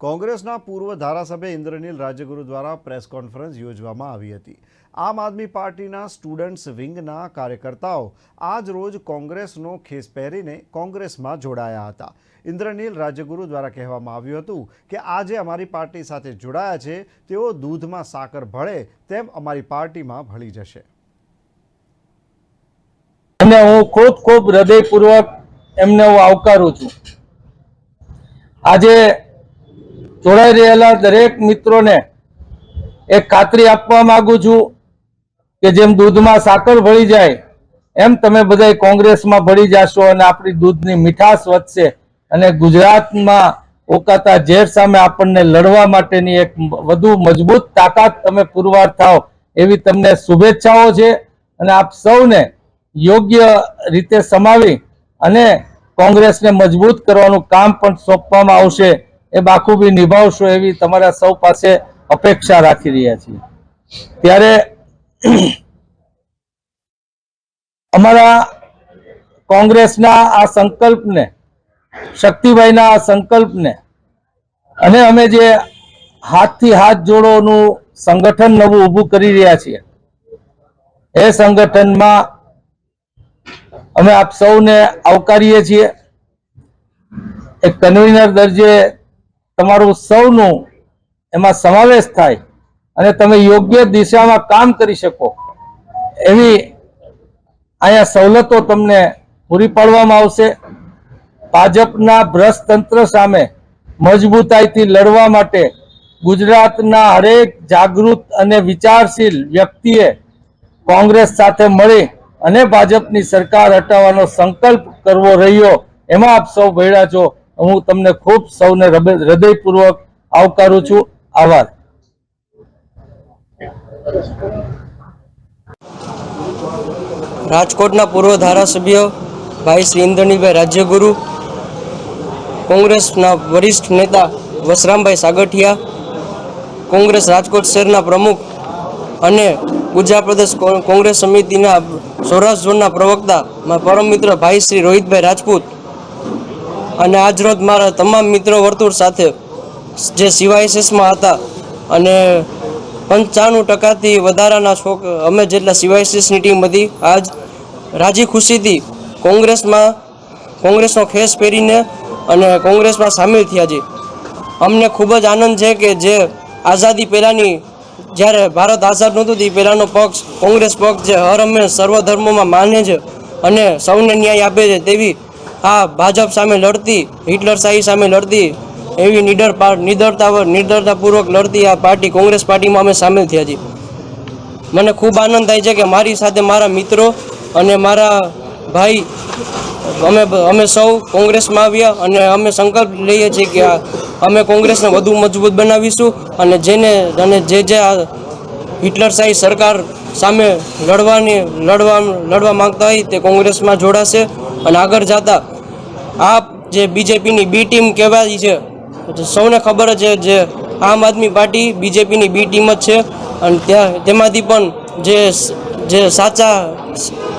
કોંગ્રેસના પૂર્વ ધારાસભ્ય ઇન્દ્રનીલ રાજ્યગુરુ દ્વારા પ્રેસ કોન્ફરન્સ યોજવામાં આવી હતી. આમ આદમી પાર્ટીના સ્ટુડન્ટ્સ વિંગના કાર્યકર્તાઓ આજ રોજ કોંગ્રેસનો ખેસ પહેરીને કોંગ્રેસમાં જોડાયા હતા. ઇન્દ્રનીલ રાજ્યગુરુ દ્વારા કહેવામાં આવ્યું હતું કે આજે અમારી પાર્ટી સાથે જોડાયા છે, તેઓ દૂધમાં સાકર ભળે તેમ અમારી પાર્ટીમાં ભળી જશે. અને હું ખૂબ ખૂબ હૃદયપૂર્વક એમને હું આવકારું છું. આજે જોડાઈ રહેલા દરેક મિત્રોને એક ખાતરી આપવા માંગુ છું કે જેમ દૂધમાં સાકર ભળી જાય, એમ તમે બધા કોંગ્રેસમાં ભળી જશો અને આપણી દૂધની મીઠાશ વધશે અને ગુજરાતમાં ઓકાતા ઝેર સામે આપણને લડવા માટેની એક વધુ મજબૂત તાકાત તમે પુરવાર થાવ એવી તમને શુભેચ્છાઓ છે અને આપ સૌને યોગ્ય રીતે સમાવી અને કોંગ્રેસને મજબૂત કરવાનું કામ પણ સોંપવામાં આવશે. એ બાખૂબી નિભાવશો એવી તમારા સૌ પાસે અપેક્ષા રાખી રહ્યા છીએ. ત્યારે અમારા કોંગ્રેસના આ સંકલ્પને, શક્તિભાઈના આ સંકલ્પને અને અમે જે હાથથી હાથ જોડોનું સંગઠન નવું ઊભું કરી રહ્યા છીએ, એ સંગઠનમાં અમે આપ સૌને આવકારીએ છીએ. એક કન્વીનર દરજે તમારું સૌનું એમાં સમાવેશ થાય અને તમે યોગ્ય દિશામાં કામ કરી શકો. એવી અહીંયા સવલતો તમને પૂરી પાડવામાં આવશે. ભાજપના ભ્રષ્ટ તંત્ર સામે મજબૂતાઈથી લડવા માટે ગુજરાતના હરેક જાગૃત અને વિચારશીલ વ્યક્તિએ કોંગ્રેસ સાથે મળી અને ભાજપની સરકાર હટાવવાનો સંકલ્પ કરવો રહ્યો. એમાં આપ સૌ ભેળા છો. હું તમને ખૂબ સૌને હૃદયપૂર્વક આવકારું છું. આભાર. રાજકોટના પૂર્વ ધારાસભ્ય ભાઈ શ્રી ઇન્દ્રનીભાઈ રાજ્યગુરુ, કોંગ્રેસના વરિષ્ઠ નેતા વસરામભાઈ સાગઠિયા, કોંગ્રેસ રાજકોટ શહેરના પ્રમુખ અને ગુજરાત પ્રદેશ કોંગ્રેસ સમિતિના સૌરાષ્ટ્ર ઝોનના પ્રવક્તા પરમ મિત્ર ભાઈ શ્રી રોહિતભાઈ રાજપૂત અને આજરોજ મારા તમામ મિત્રો વર્તુળ સાથે જે સીવાયસીસમાં હતા અને પંચાણું ટકાથી વધારાના શોક અમે જેટલા સીવાયસીસની ટીમ હતી, આજ રાજી ખુશીથી કોંગ્રેસમાં, કોંગ્રેસનો ખેસ પહેરીને અને કોંગ્રેસમાં સામેલ થયા છે. અમને ખૂબ જ આનંદ છે કે જે આઝાદી પહેલાંની, જ્યારે ભારત આઝાદ નહોતું તે પહેલાંનો પક્ષ કોંગ્રેસ પક્ષ જે હર હંમેશ સર્વ ધર્મોમાં માને છે અને સૌને ન્યાય આપે છે તેવી આ ભાજપ સામે લડતી, હિટલર શાહી સામે લડતી, એવી નિડર નિડરતા નિડરતાપૂર્વક લડતી આ પાર્ટી, કોંગ્રેસ પાર્ટીમાં અમે સામેલ થયા છીએ. મને ખૂબ આનંદ થાય છે કે મારી સાથે મારા મિત્રો અને મારા ભાઈ, અમે અમે સૌ કોંગ્રેસમાં આવ્યા અને અમે સંકલ્પ લઈએ છીએ કે અમે કોંગ્રેસને વધુ મજબૂત બનાવીશું અને જેને, અને જે જે આ હિટલર શાહી સરકાર સામે લડવાની, લડવા લડવા માંગતા હોય તે કોંગ્રેસમાં જોડાશે. અને આગળ જતા આ જે બીજેપીની બી ટીમ કહેવાય છે સૌને ખબર છે જે આમ આદમી પાર્ટી બીજેપીની બી ટીમ જ છે. અને ત્યાં તેમાંથી પણ જે જે સાચા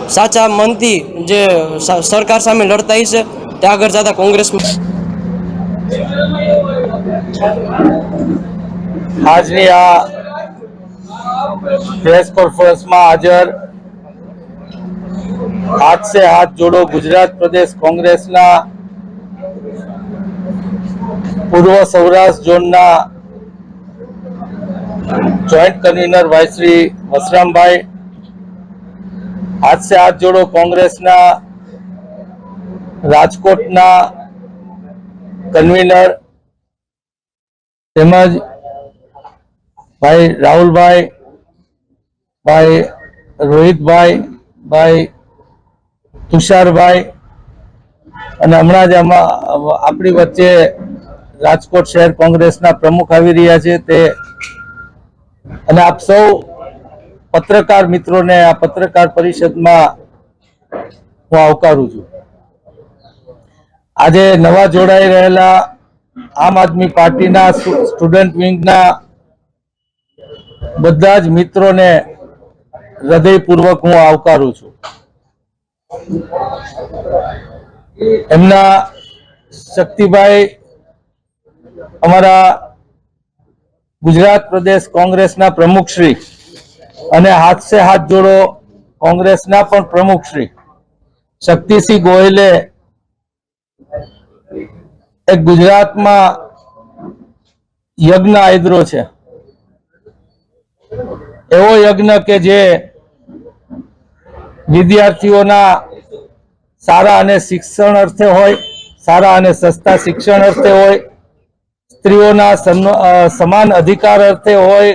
સાચા મનથી જે સરકાર સામે લડતા હશે તે આગળ જતા કોંગ્રેસમાં. આજની આ પ્રેસ કોન્ફરન્સમાં હાજર હાથ સે હાથ જોડો ગુજરાત પ્રદેશ કોંગ્રેસના પૂર્વ સૌરાષ્ટ્ર ઝોનના જોઈન્ટ કન્વીનર ભાઈ શ્રી વસરામભાઈ હાથ સે હાથ જોડો કોંગ્રેસના રાજકોટના કન્વીનર તેમજ ભાઈ રાહુલભાઈ, ભાઈ રોહિતભાઈ, ભાઈ તુષારભાઈ અને હમણાં જ આમાં આપણી વચ્ચે રાજકોટ શહેર કોંગ્રેસના પ્રમુખ આવી રહ્યા છે તે. અને આપ સૌ પત્રકાર મિત્રોને આ પત્રકાર પરિષદમાં હું આવકારું છું. આજે નવા જોડાઈ રહેલા આમ આદમી પાર્ટીના સ્ટુડન્ટ વિંગના બધા જ મિત્રોને હૃદયપૂર્વક હું આવકારું છું. એમના શક્તિભાઈ અમારા ગુજરાત પ્રદેશ કોંગ્રેસના પ્રમુખ શ્રી અને હાથસે હાથ જોડો કોંગ્રેસના પણ પ્રમુખ શ્રી શક્તિસિંહ ગોયલે એક ગુજરાતમાં યજ્ઞ આદરો છે. એવો યજ્ઞ કે જે વિદ્યાર્થીઓના સારા અને શિક્ષણ અર્થે હોય, સારા અને સસ્તા શિક્ષણ અર્થે હોય, સ્ત્રીઓના સમાન અધિકાર અર્થે હોય,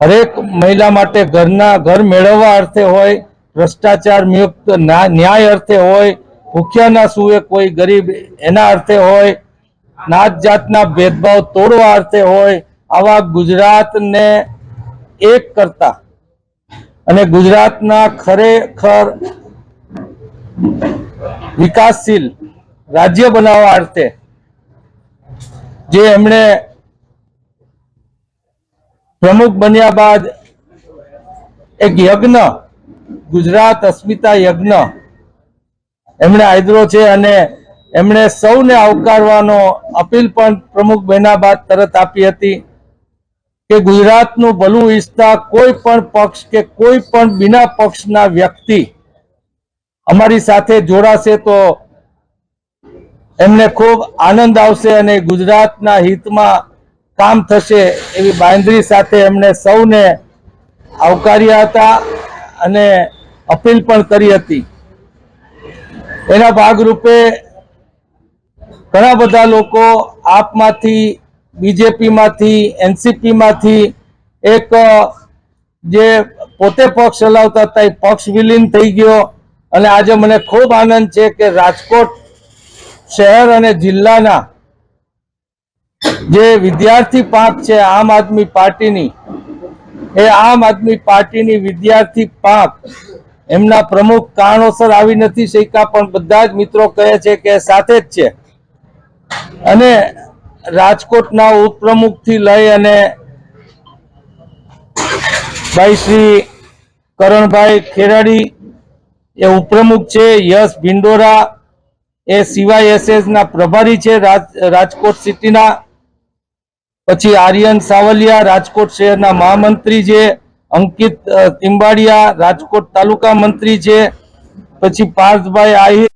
હરેક મહિલા માટે ઘરના ઘર મેળવવા અર્થે હોય, ભ્રષ્ટાચાર મુક્ત ન્યાય અર્થે હોય, ભૂખ્યાના સુએ કોઈ ગરીબ એના અર્થે હોય, નાત જાતના ભેદભાવ તોડવા અર્થે હોય, આવા ગુજરાતને એક કરતા. અને ગુજરાતના ખરેખર વિકાસશીલ રાજ્ય બનાવવા અર્થે જે એમણે પ્રમુખ બન્યા બાદ એક યજ્ઞ, ગુજરાત અસ્મિતા યજ્ઞ એમણે આદરો છે અને એમણે સૌને આવકારવાનો અપીલ પણ પ્રમુખ બન્યા બાદ તરત આપી હતી કે ગુજરાતનું ભલું ઈચ્છતા કોઈ પણ પક્ષ કે કોઈ પણ બિના પક્ષના વ્યક્તિ અમારી સાથે જોડાશે તો એમને ખૂબ આનંદ આવશે અને ગુજરાતના હિતમાં કામ થશે એવી બાંધરી સાથે એમણે સૌને આવકાર્યા હતા અને અપીલ પણ કરી હતી. એના ભાગરૂપે ઘણા બધા લોકો આપમાંથી, બીજેપીમાંથી, એનસીપીમાંથી એક જે પોતે પક્ષ ચલાવતા હતા, એ પક્ષ વિલીન થઈ ગયો. અને આજે મને ખૂબ આનંદ છે કે રાજકોટ શહેર અને જિલ્લાના જે વિદ્યાર્થી પાંખ છે, આમ આદમી પાર્ટીની, એ આમ આદમી પાર્ટીની વિદ્યાર્થી પાંખ એમના પ્રમુખ કારણોસર આવી નથી શક્યા, પણ બધા જ મિત્રો કહે છે કે સાથે જ છે. અને રાજકોટના ઉપપ્રમુખથી લઈ અને ભાઈ શ્રી કરણભાઈ ખેરાડી એ ઉપપ્રમુખ છે યશ ભિંડોરા. એ સીવાયએસએસ ના પ્રભારી છે રાજ- રાજકોટ સિટીના. પછી આર્યન સાવલિયા, રાજકોટ શહેરના મહામંત્રી છે. અંકિત તિંબાડિયા, રાજકોટ તાલુકા મંત્રી છે. પછી પાર્થભાઈ આહિર